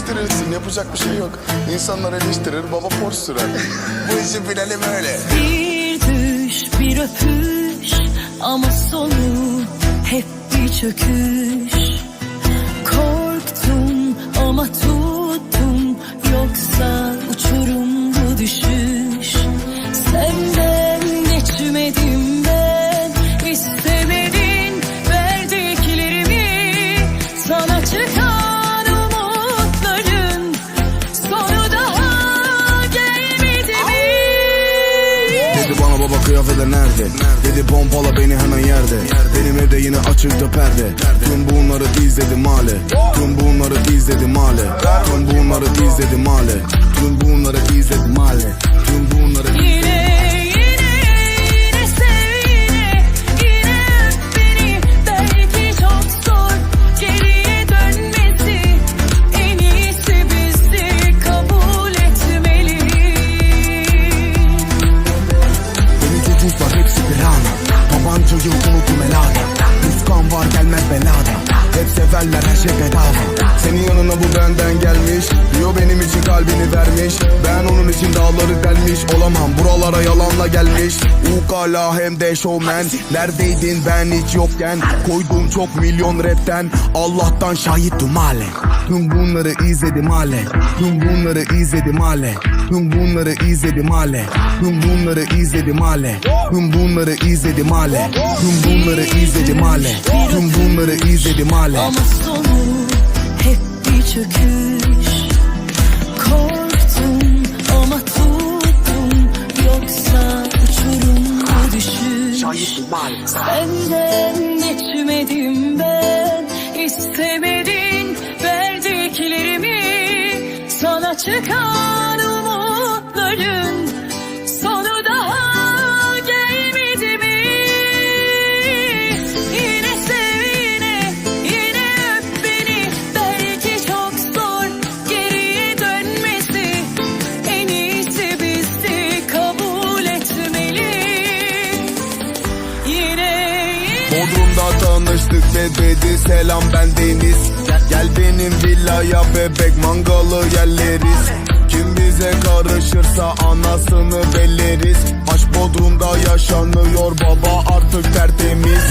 eleştirirsin yapacak bir şey yok. İnsanlar eleştirir baba Porsche sürer. Bu işin finali böyle. Bir düş bir öpüş ama sonu hep bir çöküş kıyafetler nerede? Dedi pompala beni hemen yerde. Benim evde yine açıktı perde Tüm bunları izledim hale Tüm bunları izledim hale Tüm bunları izledim hale Tüm bunları izledim hale Tüm bunları Çocuklar hepsi bir ana Tabancayı unuttum elada Müskan var gelmez belada. Hep severler her şey bedava. Senin yanına bu benden gelmiş. Diyor benim için kalbini vermiş. Ben onun için dağları delmiş Olamam. Buralara yalanla gelmiş. Ukala hem de showman. Neredeydin? Ben hiç yokken Koydum çok milyon rapten. Allah'tan şahittim hale. Tüm bunları izledim hale. Tüm bunları izledim hale. Tüm bunları izledim hale. Tüm bunları izledim hale. Tüm bunları izledim hale. Tüm bunları izledim hale. Tüm bunları izledim hale. Ama sonu hep bir çöküş Senden geçmedim ben istemedin verdiklerimi. Sana çıkan Bodrum'da tanıştık ve dedi selam ben Deniz. Gel, gel benim villaya bebek mangalı yerleriz. Kim bize karışırsa anasını belleriz. Aşk Bodrum'da yaşanıyor baba artık tertemiz